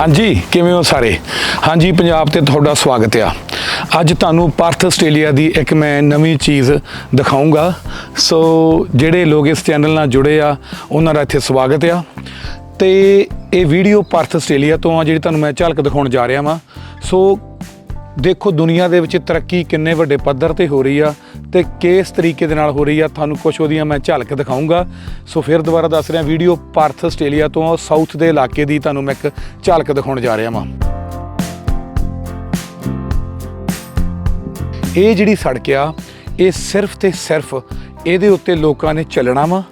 ਹਾਂਜੀ, ਕਿਵੇਂ ਹੋ ਸਾਰੇ? ਹਾਂਜੀ, ਪੰਜਾਬ ਤੇ ਤੁਹਾਡਾ ਸਵਾਗਤ ਆ। ਅੱਜ ਤੁਹਾਨੂੰ ਪਰਥ ਆਸਟ੍ਰੇਲੀਆ ਦੀ ਇੱਕ ਮੈਂ ਨਵੀਂ ਚੀਜ਼ ਦਿਖਾਉਂਗਾ ਸੋ ਜਿਹੜੇ ਲੋਕ ਇਸ ਚੈਨਲ ਨਾਲ ਜੁੜੇ ਆ, ਉਹਨਾਂ ਦਾ ਇੱਥੇ ਸਵਾਗਤ ਆ। ਤੇ ਇਹ ਵੀਡੀਓ ਪਰਥ ਆਸਟ੍ਰੇਲੀਆ ਤੋਂ ਆ, ਜਿਹੜੀ ਤੁਹਾਨੂੰ ਮੈਂ ਝਲਕ ਦਿਖਾਉਣ ਜਾ ਰਿਹਾ ਵਾਂ। ਸੋ ਦੇਖੋ, ਦੁਨੀਆ ਦੇ ਵਿੱਚ ਤਰੱਕੀ ਕਿੰਨੇ ਵੱਡੇ ਪੱਧਰ ਤੇ ਹੋ ਰਹੀ ਆ ਤੇ ਕਿਸ ਤਰੀਕੇ ਦੇ ਨਾਲ ਹੋ ਰਹੀ ਆ, ਤੁਹਾਨੂੰ ਕੁਝ ਉਹਦੀਆਂ ਮੈਂ ਝਲਕ ਦਿਖਾਉਂਗਾ। ਸੋ ਫਿਰ ਦੁਬਾਰਾ ਦੱਸ ਰਿਹਾ, ਵੀਡੀਓ ਪਰਥ ਆਸਟ੍ਰੇਲੀਆ ਤੋਂ ਸਾਊਥ ਦੇ ਇਲਾਕੇ ਦੀ ਤੁਹਾਨੂੰ ਮੈਂ ਇੱਕ ਝਲਕ ਦਿਖਾਉਣ ਜਾ ਰਿਹਾ ਵਾਂ। ਇਹ ਜਿਹੜੀ ਸੜਕ ਆ, ਇਹ ਸਿਰਫ ਤੇ ਸਿਰਫ ਇਹਦੇ ਉੱਤੇ ਲੋਕਾਂ ਨੇ ਚੱਲਣਾ ਵਾ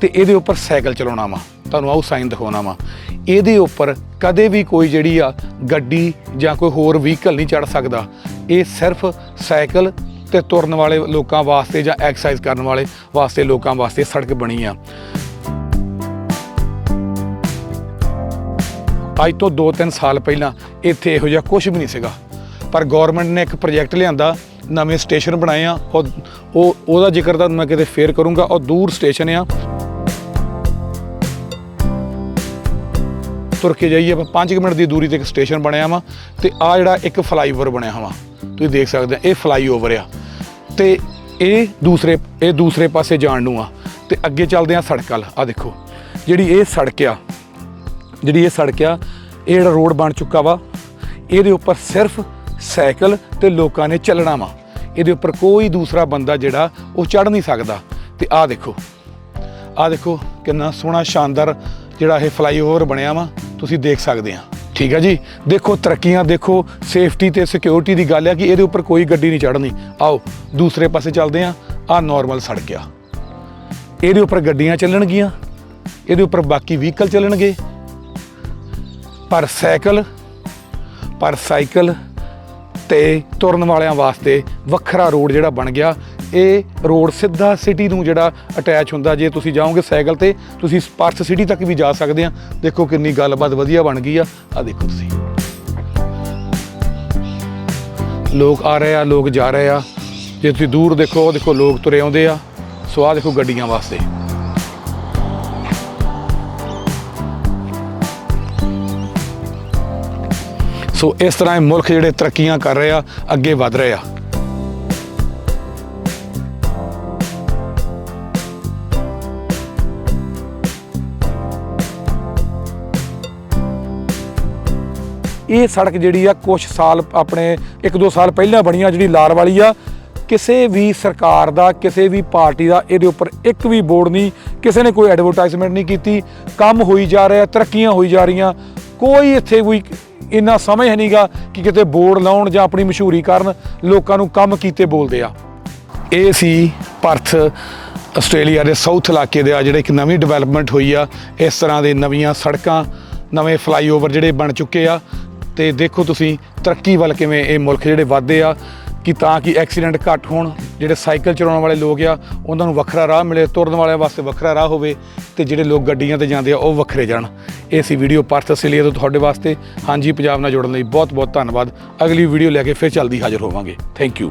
ਤੇ ਇਹਦੇ ਉੱਪਰ ਸਾਈਕਲ ਚਲਾਉਣਾ ਵਾ। ਤੁਹਾਨੂੰ ਆਹ ਸਾਈਨ ਦਿਖਾਉਣਾ ਵਾ। ਇਹਦੇ ਉੱਪਰ ਕਦੇ ਵੀ ਕੋਈ ਜਿਹੜੀ ਆ ਗੱਡੀ ਜਾਂ ਕੋਈ ਹੋਰ ਵਹੀਕਲ ਨਹੀਂ ਚੜ ਸਕਦਾ। ਇਹ ਸਿਰਫ ਸਾਈਕਲ ਤੇ ਤੁਰਨ ਵਾਲੇ ਲੋਕਾਂ ਵਾਸਤੇ ਜਾਂ ਐਕਸਰਸਾਈਜ਼ ਕਰਨ ਵਾਲੇ ਵਾਸਤੇ, ਲੋਕਾਂ ਵਾਸਤੇ ਸੜਕ ਬਣੀ ਆ। ਅੱਜ ਤੋਂ 2-3 ਸਾਲ ਪਹਿਲਾਂ ਇੱਥੇ ਇਹੋ ਜਿਹਾ ਕੁਝ ਵੀ ਨਹੀਂ ਸੀਗਾ। ਪਰ ਗਵਰਨਮੈਂਟ ਨੇ ਇੱਕ ਪ੍ਰੋਜੈਕਟ ਲਿਆਂਦਾ, ਨਵੇਂ ਸਟੇਸ਼ਨ ਬਣਾਏ ਆ, ਉਹ ਉਹ ਉਹਦਾ ਜ਼ਿਕਰ ਤਾਂ ਮੈਂ ਕਿਤੇ ਫੇਰ ਕਰੂੰਗਾ, ਉਹ ਦੂਰ ਸਟੇਸ਼ਨ ਆ। ਤੁਰ ਕੇ ਜਾਈਏ, ਆਪਾਂ 5 ਮਿੰਟ ਦੀ ਦੂਰੀ ਤੇ ਇੱਕ ਸਟੇਸ਼ਨ ਬਣਿਆ ਵਾ ਤੇ ਆ ਜਿਹੜਾ ਇੱਕ ਫਲਾਈਓਵਰ ਬਣਿਆ ਵਾ, ਤੁਸੀਂ ਦੇਖ ਸਕਦੇ ਆ, ਇਹ ਫਲਾਈਓਵਰ ਆ। ਤੇ ਇਹ ਦੂਸਰੇ ਇਹ ਦੂਸਰੇ ਪਾਸੇ ਜਾਣ ਨੂੰ ਆ। ਤੇ ਅੱਗੇ ਚੱਲਦੇ ਆ ਸੜਕ ਵੱਲ ਆ ਦੇਖੋ, ਜਿਹੜੀ ਇਹ ਸੜਕ ਆ, ਜਿਹੜੀ ਇਹ ਸੜਕ ਆ, ਇਹ ਜਿਹੜਾ ਰੋਡ ਬਣ ਚੁੱਕਾ ਵਾ, ਇਹਦੇ ਉੱਪਰ ਸਿਰਫ ਸਾਈਕਲ ਤੇ ਲੋਕਾਂ ਨੇ ਚੱਲਣਾ ਵਾ। ਇਹਦੇ ਉੱਪਰ ਕੋਈ ਦੂਸਰਾ ਬੰਦਾ ਜਿਹੜਾ ਉਹ ਚੜ ਨਹੀਂ ਸਕਦਾ। ਤੇ ਆਹ ਦੇਖੋ ਆਹ ਦੇਖੋ, ਕਿੰਨਾ ਸੋਹਣਾ, ਸ਼ਾਨਦਾਰ ਜਿਹੜਾ ਇਹ ਫਲਾਈਓਵਰ ਬਣਿਆ ਵਾ। ਤੁਸੀਂ ਦੇਖ ਸਕਦੇ ਆ। ਠੀਕ ਹੈ ਜੀ? ਦੇਖੋ, ਤਰੱਕੀਆਂ ਦੇਖੋ ਸੇਫਟੀ ਤੇ ਸਿਕਿਉਰਿਟੀ ਦੀ ਗੱਲ ਹੈ ਕਿ ਇਹਦੇ ਉੱਪਰ ਕੋਈ ਗੱਡੀ ਨਹੀਂ ਚੜ੍ਹਨੀ। ਆਓ, ਦੂਸਰੇ ਪਾਸੇ ਚੱਲਦੇ ਆ। ਆਹ ਨਾਰਮਲ ਸੜਕ ਆ। ਇਹਦੇ ਉੱਪਰ ਗੱਡੀਆਂ ਚੱਲਣਗੀਆਂ। ਇਹਦੇ ਉੱਪਰ ਬਾਕੀ ਵਹੀਕਲ ਚੱਲਣਗੇ। ਪਰ ਸਾਈਕਲ ਪਰ ਸਾਈਕਲ ਤੇ ਤੁਰਨ ਵਾਲਿਆਂ ਵਾਸਤੇ ਵੱਖਰਾ ਰੋਡ ਜਿਹੜਾ ਬਣ ਗਿਆ। ਇਹ ਰੋਡ ਸਿੱਧਾ ਸਿਟੀ ਨੂੰ ਜਿਹੜਾ ਅਟੈਚ ਹੁੰਦਾ, ਜੇ ਤੁਸੀਂ ਜਾਓਗੇ ਸਾਈਕਲ ਤੇ, ਤੁਸੀਂ ਸਪਾਰਸ ਸਿਟੀ ਤੱਕ ਵੀ ਜਾ ਸਕਦੇ ਆ। ਦੇਖੋ ਕਿੰਨੀ ਗੱਲਬਾਤ ਵਧੀਆ ਬਣ ਗਈ ਆ। ਆ ਦੇਖੋ ਤੁਸੀਂ। ਲੋਕ ਆ ਰਹੇ ਆ, ਲੋਕ ਜਾ ਰਹੇ ਆ। ਜੇ ਤੁਸੀਂ ਦੂਰ ਦੇਖੋ ਉਹ ਦੇਖੋ ਲੋਕ ਤੁਰੇ ਆਉਂਦੇ ਆ। ਸੋ ਆ ਦੇਖੋ ਗੱਡੀਆਂ ਵਾਸਤੇ। ਸੋ ਇਸ ਤਰ੍ਹਾਂ ਇਹ ਮੁਲਕ ਜਿਹੜੇ ਤਰੱਕੀਆਂ ਕਰ ਰਹੇ ਆ, ਅੱਗੇ ਵਧ ਰਹੇ ਆ। ਇਹ ਸੜਕ ਜਿਹੜੀ ਆ ਕੁਝ ਸਾਲ ਆਪਣੇ 1-2 ਸਾਲ ਪਹਿਲਾਂ ਬਣੀ ਆ, ਜਿਹੜੀ ਲਾਲ ਵਾਲੀ ਆ, ਕਿਸੇ ਵੀ ਸਰਕਾਰ ਦਾ, ਕਿਸੇ ਵੀ ਪਾਰਟੀ ਦਾ ਇਹਦੇ ਉੱਪਰ ਇੱਕ ਵੀ ਬੋਰਡ ਨਹੀਂ, ਕਿਸੇ ਨੇ ਕੋਈ ਐਡਵਰਟਾਈਜ਼ਮੈਂਟ ਨਹੀਂ ਕੀਤੀ, ਕੰਮ ਹੋਈ ਜਾ ਰਿਹਾ, ਤਰੱਕੀਆਂ ਹੋਈ ਜਾ ਰਹੀਆਂ, ਕੋਈ ਇੱਥੇ ਕੋਈ ਇੰਨਾ ਸਮਝ ਹੈ ਨਹੀਂਗਾ ਕਿ ਕਿਤੇ ਬੋਰਡ ਲਾਉਣ ਜਾਂ ਆਪਣੀ ਮਸ਼ਹੂਰੀ ਕਰਨ ਲੋਕਾਂ ਨੂੰ ਕੰਮ ਕੀਤੇ ਬੋਲਦੇ ਆ। ਇਹ ਸੀ ਪਰਥ ਆਸਟ੍ਰੇਲੀਆ ਦੇ ਸਾਊਥ ਇਲਾਕੇ ਦੇ ਆ ਜਿਹੜੇ ਇੱਕ ਨਵੀਂ ਡਿਵੈਲਪਮੈਂਟ ਹੋਈ ਆ। ਇਸ ਤਰ੍ਹਾਂ ਦੇ ਨਵੀਆਂ ਸੜਕਾਂ, ਨਵੇਂ ਫਲਾਈਓਵਰ ਜਿਹੜੇ ਬਣ ਚੁੱਕੇ ਆ। ਤੇ ਦੇਖੋ ਤੁਸੀਂ ਤਰੱਕੀ ਵੱਲ ਕਿਵੇਂ ਇਹ ਮੁਲਕ ਜਿਹੜੇ ਵਧਦੇ ਆ। ਕਿ ਤਾਂ ਕਿ ਐਕਸੀਡੈਂਟ ਘੱਟ ਹੋਣ, ਜਿਹੜੇ ਸਾਈਕਲ ਚਲਾਉਣ ਵਾਲੇ ਲੋਕ ਆ, ਉਹਨਾਂ ਨੂੰ ਵੱਖਰਾ ਰਾਹ ਮਿਲੇ, ਤੁਰਨ ਵਾਲਿਆਂ ਵਾਸਤੇ ਵੱਖਰਾ ਰਾਹ ਹੋਵੇ ਤੇ ਜਿਹੜੇ ਲੋਕ ਗੱਡੀਆਂ ਤੇ ਜਾਂਦੇ ਆ, ਉਹ ਵੱਖਰੇ ਜਾਣ। ਇਹ ਸੀ ਵੀਡੀਓ ਪਰਥ ਆਸਟ੍ਰੇਲੀਆ ਤੋਂ ਤੁਹਾਡੇ ਵਾਸਤੇ। ਹਾਂਜੀ, ਪੰਜਾਬ ਨਾਲ ਜੁੜਨ ਲਈ ਬਹੁਤ ਬਹੁਤ ਧੰਨਵਾਦ। ਅਗਲੀ ਵੀਡੀਓ ਲੈ ਕੇ ਫਿਰ ਜਲਦੀ ਹਾਜ਼ਰ ਹੋਵਾਂਗੇ। Thank you